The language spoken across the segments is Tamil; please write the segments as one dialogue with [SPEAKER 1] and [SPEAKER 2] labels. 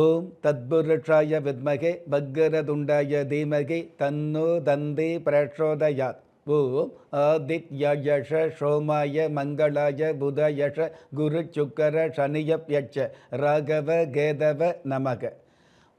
[SPEAKER 1] ஓம் தத்புருஷாய வித்மகே பக்கரதுண்டாய தீமகி தன்னோ தந்தி பிரச்சோதயாத். ஓம் ஆதித்யயஷ சோமாய மங்களாய புதயஷ குரு சுக்கர சனியப்யட்ச ராகவ கேதவ நமக.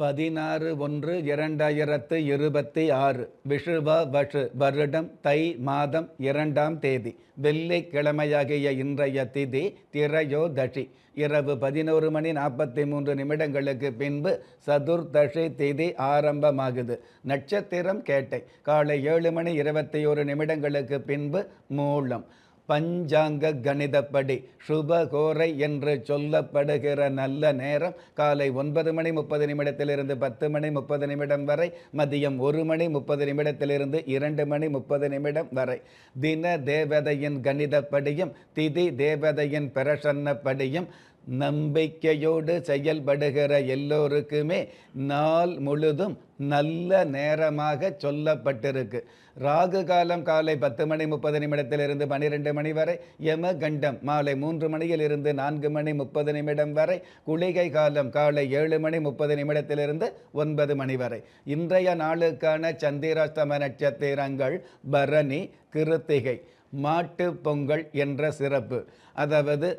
[SPEAKER 1] பதினாறு ஒன்று இரண்டாயிரத்து இருபத்தி ஆறு விஷுவ வஷு வருடம் தை மாதம் இரண்டாம் தேதி வெள்ளிக்கிழமையாகிய இன்றைய திதி திரையோதஷி இரவு பதினோரு மணி நாற்பத்தி மூன்று நிமிடங்களுக்கு பின்பு சதுர்தஷி திதி ஆரம்பமாகுது. நட்சத்திரம் கேட்டை காலை ஏழு மணி இருபத்தி ஒரு நிமிடங்களுக்கு பின்பு மூலம். பஞ்சாங்க கணிதப்படி சுபகோரை என்று சொல்லப்படுகிற நல்ல நேரம் காலை ஒன்பது மணி முப்பது நிமிடத்திலிருந்து பத்து மணி முப்பது நிமிடம் வரை மதியம் ஒரு மணி முப்பது நிமிடத்திலிருந்து இரண்டு மணி முப்பது நிமிடம் வரை. தின தேவதையின் கணிதப்படியும் திதி தேவதையின் பிரசன்னப்படியும் நம்பிக்கையோடு செயல்படுகிற எல்லோருக்குமே நாள் முழுதும் நல்ல நேரமாக சொல்லப்பட்டிருக்கு. ராகு காலம் காலை பத்து மணி முப்பது நிமிடத்திலிருந்து பனிரெண்டு மணி வரை யம கண்டம் மாலை மூன்று மணியில் இருந்து நான்கு மணி முப்பது நிமிடம் வரை குளிகை காலம் காலை ஏழு மணி முப்பது நிமிடத்திலிருந்து ஒன்பது மணி வரை. இன்றைய நாளுக்கான சந்திராஷ்டம நட்சத்திரங்கள் பரணி கிருத்திகை மாட்டு பொங்கல் என்ற சிறப்பு. அதாவது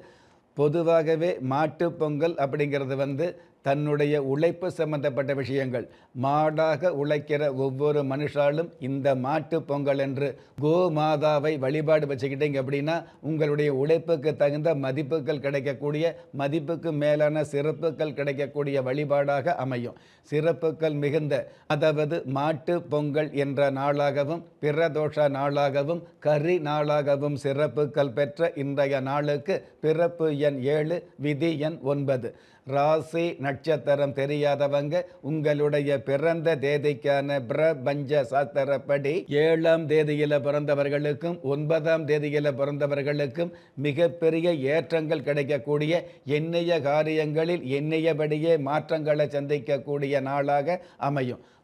[SPEAKER 1] பொதுவாகவே மாட்டுப்பொங்கல் அப்படிங்கிறது வந்து தன்னுடைய உழைப்பு சம்பந்தப்பட்ட விஷயங்கள். மாடாக உழைக்கிற ஒவ்வொரு மனுஷாலும் இந்த மாட்டு பொங்கல் என்று கோமாதாவை வழிபாடு வச்சுக்கிட்டீங்க அப்படின்னா உங்களுடைய உழைப்புக்கு தகுந்த மதிப்புகள் கிடைக்கக்கூடிய மதிப்புக்கு மேலான சிறப்புகள் கிடைக்கக்கூடிய வழிபாடாக அமையும். சிறப்புகள் மிகுந்த அதாவது மாட்டு பொங்கல் என்ற நாளாகவும் பிரதோஷ நாளாகவும் கரி நாளாகவும் சிறப்புகள் பெற்ற இன்றைய நாளுக்கு பிறப்பு எண் ஏழு விதி எண் ஒன்பது. ராசி நட்சத்திரம் தெரியாதவங்க உங்களுடைய பிறந்த தேதிக்கான பிரபஞ்ச சாஸ்திரப்படி ஏழாம் தேதியில் பிறந்தவர்களுக்கும் ஒன்பதாம் தேதியில் பிறந்தவர்களுக்கும் மிகப்பெரிய ஏற்றங்கள் கிடைக்கக்கூடிய எண்ணிய காரியங்களில் எண்ணியபடியே மாற்றங்களை சந்திக்கக்கூடிய நாளாக அமையும்.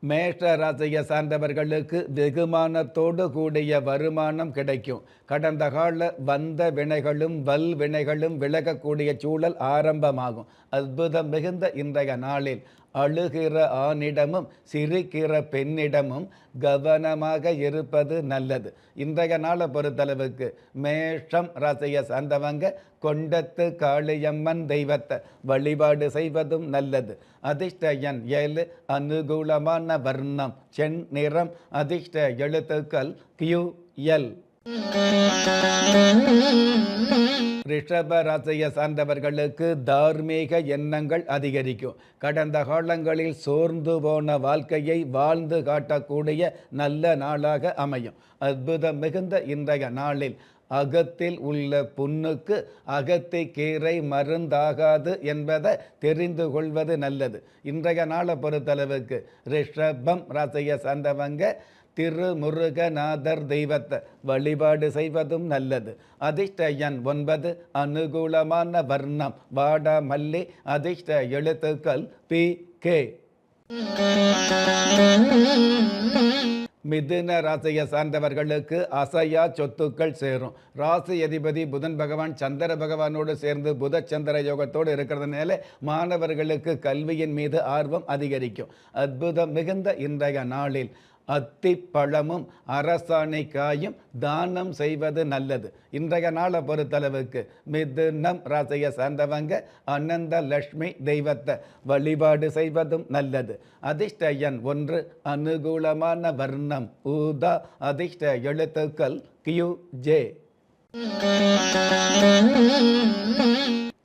[SPEAKER 1] மேஷ ராசியை சார்ந்தவர்களுக்கு வெகுமானத்தோடு கூடிய வருமானம் கிடைக்கும். கடந்த கால வந்த வினைகளும் வல் வினைகளும் விலகக்கூடிய சூழல் ஆரம்பமாகும். அற்புதம் மிகுந்த இன்றைய நாளில். அழுகிற ஆணிடமும் சிரிக்கிற பெண்ணிடமும் கவனமாக இருப்பது நல்லது. இன்றைய நாளை பொறுத்தளவுக்கு மேஷம் ராசியை சார்ந்தவங்க கொண்டத்து காளியம்மன் தெய்வத்தை வழிபாடு செய்வதும் நல்லது. அதிர்ஷ்ட எண் ஏழு அனுகூலமான வர்ணம் செண் நிறம் அதிர்ஷ்ட எழுத்துக்கள் கியூ எல். ரிஷப ராசியை சார்ந்தவர்களுக்கு தார்மீக எண்ணங்கள் அதிகரிக்கும். கடந்த காலங்களில் சோர்ந்து போன வாழ்க்கையை வாழ்ந்து காட்டக்கூடிய நல்ல நாளாக அமையும். அற்புதம் மிகுந்த இன்றைய நாளில் அகத்தில் உள்ள புண்ணுக்கு அகத்தை கீரை மருந்தாகாது என்பதை தெரிந்து கொள்வது நல்லது. இன்றைய நாளை பொறுத்தளவுக்கு ரிஷபம் ராசியை சார்ந்தவங்க திருமுருகநாதர் தெய்வத்தை வழிபாடு செய்வதும் நல்லது. அதிர்ஷ்ட எண் ஒன்பது அனுகூலமான வர்ணம். வாடா மல்லி அதிர்ஷ்ட எழுத்துக்கள் பி கே. மிதுன ராசியை சார்ந்தவர்களுக்கு அசையா சொத்துக்கள் சேரும். ராசி அதிபதி புதன் பகவான் சந்திர பகவானோடு சேர்ந்து புத சந்திர யோகத்தோடு இருக்கிறதுனால மாணவர்களுக்கு கல்வியின் மீது ஆர்வம் அதிகரிக்கும். அற்புதம் மிகுந்த இன்றைய நாளில். அத்திப்பழமும் அரசாணை காயும் தானம் செய்வது நல்லது. இன்றைய நாளை பொறுத்தளவுக்கு மிதுனம் ராசியை சார்ந்தவங்க அனந்த லக்ஷ்மி தெய்வத்தை வழிபாடு செய்வதும் நல்லது. அதிர்ஷ்ட எண் ஒன்று அனுகூலமான வர்ணம் ஊதா அதிர்ஷ்ட எழுத்துக்கள் கியூ ஜே.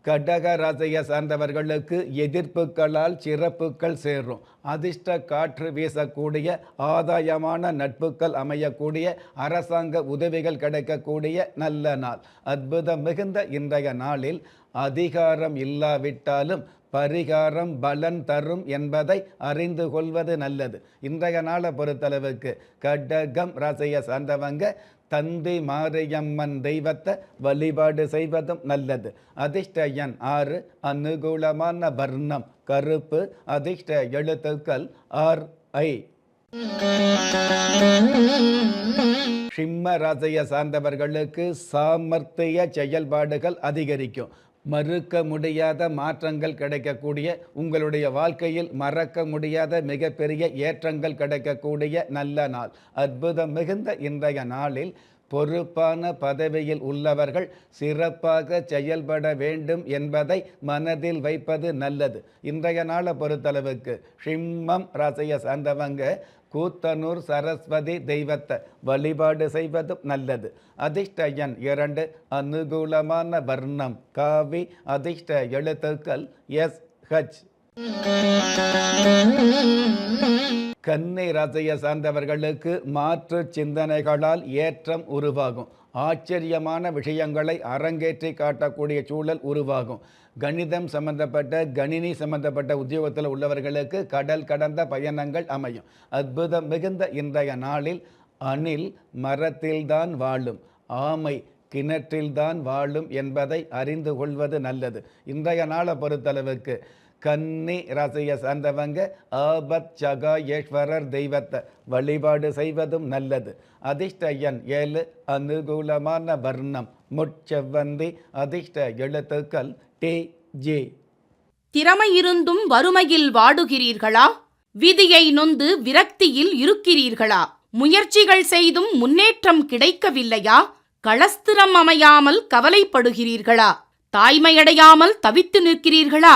[SPEAKER 1] கடக ராசியை சார்ந்தவர்களுக்கு எதிர்ப்புகளால் சிறப்புகள் சேரும் அதிர்ஷ்ட காற்று வீசக்கூடிய ஆதாயமான நட்புகள் அமையக்கூடிய அரசாங்க உதவிகள் கிடைக்கக்கூடிய நல்ல நாள். அற்புதம் மிகுந்த இன்றைய நாளில் அதிகாரம் இல்லாவிட்டாலும் பரிகாரம் பலன் தரும் என்பதை அறிந்து கொள்வது நல்லது. இன்றைய நாளை பொறுத்தளவுக்கு கடகம் ராசியை சார்ந்தவங்க தந்தை மாரியம்மன் தெய்வத்தை வழிபாடு செய்வதும் நல்லது. அதிர்ஷ்ட எண் ஆறு அனுகூலமான வர்ணம் கருப்பு அதிர்ஷ்ட எழுத்துக்கள் ஆர் ஐ. சிம்ம ராசியை சார்ந்தவர்களுக்கு சாமர்த்திய செயல்பாடுகள் அதிகரிக்கும். மறுக்க முடியாத மாற்றங்கள் கிடைக்கக்கூடிய உங்களுடைய வாழ்க்கையில் மறக்க முடியாத மிகப்பெரிய ஏற்றங்கள் கிடைக்கக்கூடிய நல்ல நாள். அற்புதம் மிகுந்த இன்றைய நாளில் பொறுப்பான பதவியில் உள்ளவர்கள் சிறப்பாக செயல்பட வேண்டும் என்பதை மனதில் வைப்பது நல்லது. இன்றைய நாளை பொறுத்தளவுக்கு சிம்மம் ராசியை சார்ந்தவங்க கூத்தனூர் சரஸ்வதி தெய்வத்தை வழிபாடு செய்வதும் நல்லது. அதிர்ஷ்ட எண் இரண்டு அனுகூலமான வர்ணம். காவி அதிர்ஷ்ட எழுத்துக்கள் எஸ் ஹச். கண்ணை ரசைய சார்ந்தவர்களுக்கு மாற்று சிந்தனைகளால் ஏற்றம் உருவாகும். ஆச்சரியமான விஷயங்களை அரங்கேற்றி காட்டக்கூடிய சூழல் உருவாகும். கணிதம் சம்பந்தப்பட்ட கணினி சம்பந்தப்பட்ட உத்தியோகத்தில் உள்ளவர்களுக்கு கடல் கடந்த பயணங்கள் அமையும். அற்புதம் மிகுந்த இன்றைய நாளில் அணில் மரத்தில்தான் வாழும். ஆமை கிணற்றில்தான் வாழும் என்பதை அறிந்து கொள்வது நல்லது. இன்றைய நாளை பொறுத்தளவுக்கு கன்னி ரசைய சார்ந்தவங்க ஆபத் சகாயேஸ்வரர் தெய்வத்தை வழிபாடு செய்வதும் நல்லது. அதிர்ஷ்ட எண் ஏழு அனுகூலமான வர்ணம். முட்செவ்வந்தி அதிர்ஷ்ட எழுத்துக்கள் டி ஜே.
[SPEAKER 2] திறமையிருந்தும் வறுமையில் வாடுகிறீர்களா? விதியை நொந்து விரக்தியில் இருக்கிறீர்களா? முயற்சிகள் செய்தும் முன்னேற்றம் கிடைக்கவில்லையா? களஸ்திரம் அமையாமல் கவலைப்படுகிறீர்களா? தாய்மையடையாமல் தவித்து நிற்கிறீர்களா?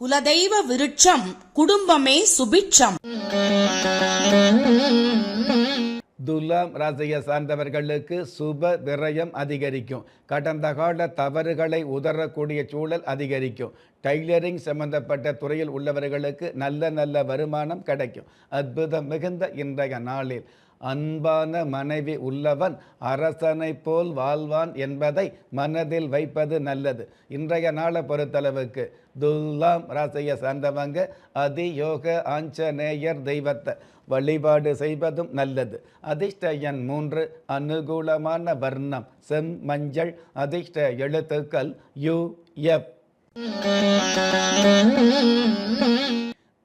[SPEAKER 2] குலதெய்வ விருட்சம் குடும்பமே சுபிட்சம்.
[SPEAKER 1] துலாம் ராசியை சார்ந்தவர்களுக்கு சுப விரயம் அதிகரிக்கும். கடந்த கால தவறுகளை உதறக்கூடிய சூழல் அதிகரிக்கும். டைலரிங் சம்பந்தப்பட்ட துறையில் உள்ளவர்களுக்கு நல்ல நல்ல வருமானம் கிடைக்கும். அற்புதம் மிகுந்த இன்றைய நாளில் அன்பான மனைவி உள்ளவன் அரசனை போல் வாழ்வான் என்பதை மனதில் வைப்பது நல்லது. இன்றைய நாளை பொறுத்தளவுக்கு துல்லாம் ராசியை சார்ந்தவங்க அதியோக ஆஞ்சநேயர் தெய்வத்தை வழிபாடு செய்வதும் நல்லது. அதிர்ஷ்ட எண் மூன்று அனுகூலமான வர்ணம் செம் மஞ்சள். அதிர்ஷ்ட எழுத்துக்கள் யு எஃப்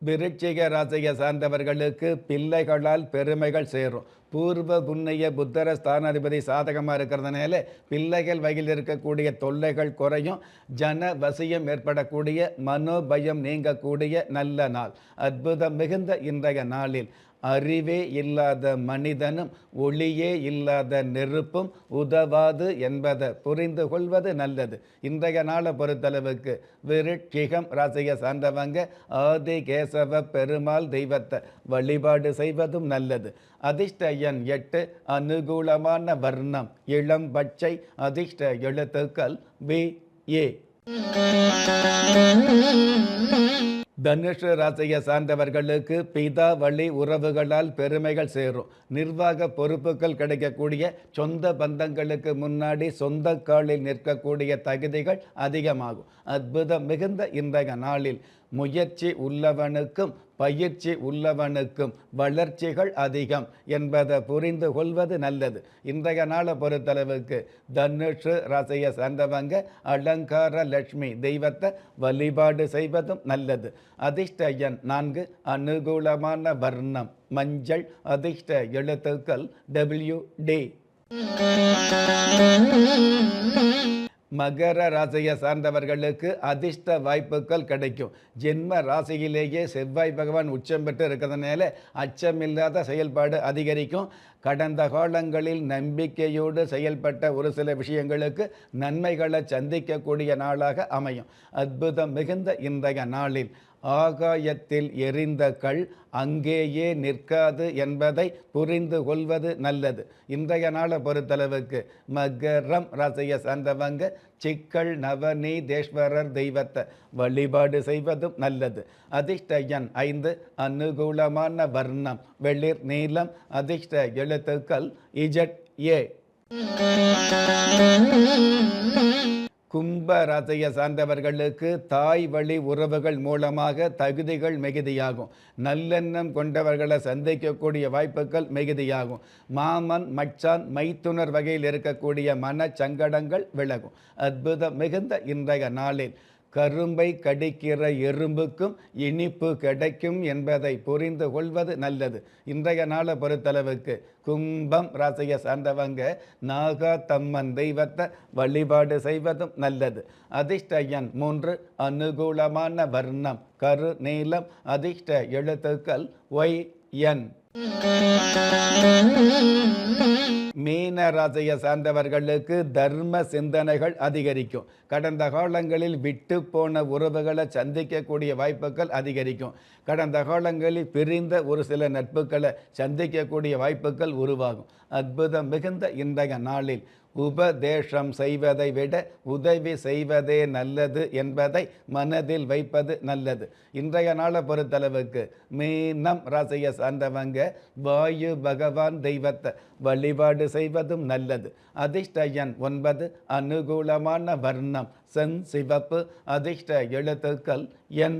[SPEAKER 1] விருச்சிக ராசியை சார்ந்தவர்களுக்கு பிள்ளைகளால் பெருமைகள் சேரும். பூர்வ புண்ணிய புத்தர ஸ்தானாதிபதி சாதகமாக இருக்கிறதுனால பிள்ளைகள் வகையில் இருக்கக்கூடிய தொல்லைகள் குறையும். ஜன வசியம் ஏற்படக்கூடிய மனோபயம் நீங்கக்கூடிய நல்ல நாள். அற்புதம் மிகுந்த இன்றைய நாளில். அறிவே இல்லாத மனிதனும் ஒளியே இல்லாத நெருப்பும் உதவாது என்பதை புரிந்து கொள்வது நல்லது. இன்றைய நாளை பொறுத்தளவுக்கு விருட்சிகம் ராசியை சார்ந்தவங்க ஆதி கேசவ பெருமாள் தெய்வத்தை வழிபாடு செய்வதும் நல்லது. அதிர்ஷ்ட எண் எட்டு அனுகூலமான வர்ணம் இளம் பச்சை அதிர்ஷ்ட எழுத்துக்கள் பி ஏ. தனுஷ ராசியை சார்ந்தவர்களுக்கு பிதா வழி உறவுகளால் பெருமைகள் சேரும். நிர்வாக பொறுப்புகள் கிடைக்கக்கூடிய சொந்த பந்தங்களுக்கு முன்னாடி சொந்த காலில் நிற்கக்கூடிய தகுதிகள் அதிகமாகும். அற்புதம் மிகுந்த இன்றைய நாளில். முயற்சி உள்ளவனுக்கும் பயிற்சி உள்ளவனுக்கும் வளர்ச்சிகள் அதிகம் என்பதை புரிந்து கொள்வது நல்லது. இன்றைய நாளை பொறுத்தளவுக்கு தனுஷு ரசைய சார்ந்தவங்க அலங்கார லட்சுமி தெய்வத்தை வழிபாடு செய்வதும் நல்லது. அதிர்ஷ்ட எண் நான்கு அனுகூலமான வர்ணம் மஞ்சள் அதிர்ஷ்ட எழுத்துக்கள் டபிள்யூ டி மகர ராசியை சார்ந்தவர்களுக்கு அதிர்ஷ்ட வாய்ப்புகள் கிடைக்கும். ஜென்ம ராசியிலேயே செவ்வாய் பகவான் உச்சம் பெற்று இருக்கிறதுனால அச்சமில்லாத செயல்பாடு அதிகரிக்கும். கடந்த காலங்களில் நம்பிக்கையோடு செயல்பட்ட ஒரு சில விஷயங்களுக்கு நன்மைகளை சந்திக்கக்கூடிய நாளாக அமையும். அற்புதம் மிகுந்த இன்றைய நாளில். ஆகாயத்தில் எரிந்த கல் அங்கேயே நிற்காது என்பதை புரிந்து கொள்வது நல்லது. இன்றைய நாளை பொறுத்தளவுக்கு மகரம் ரசைய சார்ந்தவங்க சிக்கல் நவநீதேஸ்வரர் தெய்வத்தை வழிபாடு செய்வதும் நல்லது. அதிர்ஷ்ட எண் ஐந்து அனுகூலமான வர்ணம் வெளிர் நீளம் அதிர்ஷ்ட எழுத்துக்கள் இஜட் ஏ. கும்ப சார்ந்தவர்களுக்கு தாய் வழி உறவுகள் மூலமாக தகுதிகள் மிகுதியாகும். நல்லெண்ணம் கொண்டவர்களை சந்திக்கக்கூடிய வாய்ப்புகள் மிகுதியாகும். மாமன் மச்சான் மைத்துனர் வகையில் இருக்கக்கூடிய மனச்சங்கடங்கள் விலகும். அற்புதம் மிகுந்த இன்றைய நாளில் கரும்பை கடிக்கிற எறும்புக்கும் இனிப்பு கிடைக்கும் என்பதை புரிந்து கொள்வது நல்லது. இன்றைய நாளை பொறுத்தளவுக்கு கும்பம் ராசியை சார்ந்தவங்க நாகா தம்மன் தெய்வத்தை வழிபாடு செய்வதும் நல்லது. அதிர்ஷ்ட எண் மூன்று அனுகூலமான வர்ணம் கரு நீளம் அதிர்ஷ்ட எழுத்துக்கள் ஒய் என். மீன ராசியை சார்ந்தவர்களுக்கு தர்ம சிந்தனைகள் அதிகரிக்கும். கடந்த காலங்களில் விட்டு போன உறவுகளை சந்திக்கக்கூடிய வாய்ப்புகள் அதிகரிக்கும். கடந்த காலங்களில் பிரிந்த ஒரு சில நட்புகளை சந்திக்கக்கூடிய வாய்ப்புகள் உருவாகும். அற்புதம் மிகுந்த இன்றைய நாளில் உபதேசம் செய்வதை விட உதவி செய்வதே நல்லது என்பதை மனதில் வைப்பது நல்லது. இன்றைய நாளை பொறுத்தளவுக்கு மீனம் ராசியை சார்ந்தவங்க வாயு பகவான் தெய்வத்தை வழிபாடு செய்வதும் நல்லது. அதிர்ஷ்ட எண் ஒன்பது அனுகூலமான வர்ணம் சென் சிவப்பு. அதிர்ஷ்ட எழுத்துக்கள் என்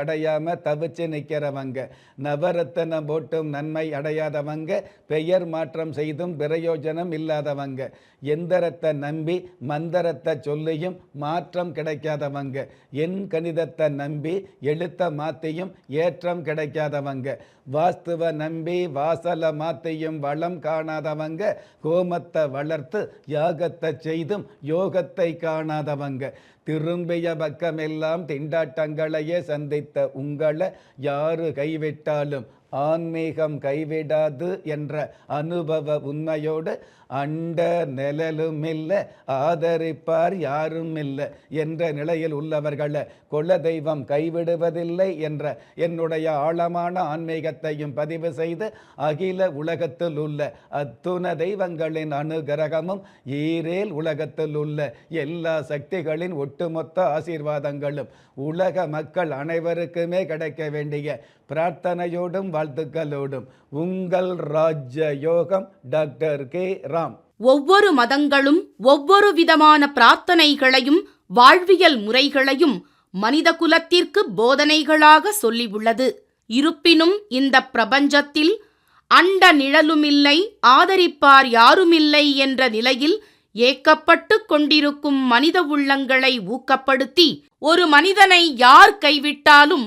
[SPEAKER 1] அடையாம தவிச்சு நிற்கிறவங்க நவரத்தனம் போட்டும் நன்மை அடையாதவங்க. பெயர் மாற்றம் செய்தும் பிரயோஜனம் இல்லாதவங்க. எந்தரத்தை நம்பி மந்தரத்தை சொல்லியும் மாற்றம் கிடைக்காதவங்க. என் கணிதத்தை நம்பி எழுத்த மாத்தையும் ஏற்றம் கிடைக்காதவங்க. வாஸ்துவ நம்பி வாசலை மாத்தையும் வளம் காணாதவங்க. கோமத்தை வளர்த்து யாகத்தை செய்தும் யோகத்தை காணாதவங்க. திரும்பிய பக்கமெல்லாம் திண்டாட்டங்களையே சந்தித்த உங்களை யாரு கைவிட்டாலும் ஆன்மீகம் கைவிடாது என்ற அனுபவ உண்மையோடு அண்ட நிழலும் இல்லை ஆதரிப்பார் யாரும் இல்லை என்ற நிலையில் உள்ளவர்களை குலதெய்வம் கைவிடுவதில்லை என்ற என்னுடைய ஆழமான ஆன்மீகத்தையும் பதிவு செய்து அகில உலகத்தில் உள்ள அத்துண தெய்வங்களின் அனுகிரகமும் ஈரேல் உலகத்தில் உள்ள எல்லா சக்திகளின் ஒட்டுமொத்த ஆசீர்வாதங்களும் உலக மக்கள் அனைவருக்குமே கிடைக்க வேண்டிய பிரார்த்தனையோடும் வாழ்த்துக்களோடும் உங்கள் ராஜ்ய யோகம் டாக்டர் கே ராம்.
[SPEAKER 2] ஒவ்வொரு மதங்களும் ஒவ்வொரு விதமான பிரார்த்தனைகளையும் வாழ்வியல் முறைகளையும் மனித குலத்திற்கு போதனைகளாக சொல்லியுள்ளது. இருப்பினும் இந்த பிரபஞ்சத்தில் அண்ட நிழலுமில்லை ஆதரிப்பார் யாருமில்லை என்ற நிலையில் ஏக்கப்பட்டு கொண்டிருக்கும் மனித உள்ளங்களை ஊக்கப்படுத்தி ஒரு மனிதனை யார் கைவிட்டாலும்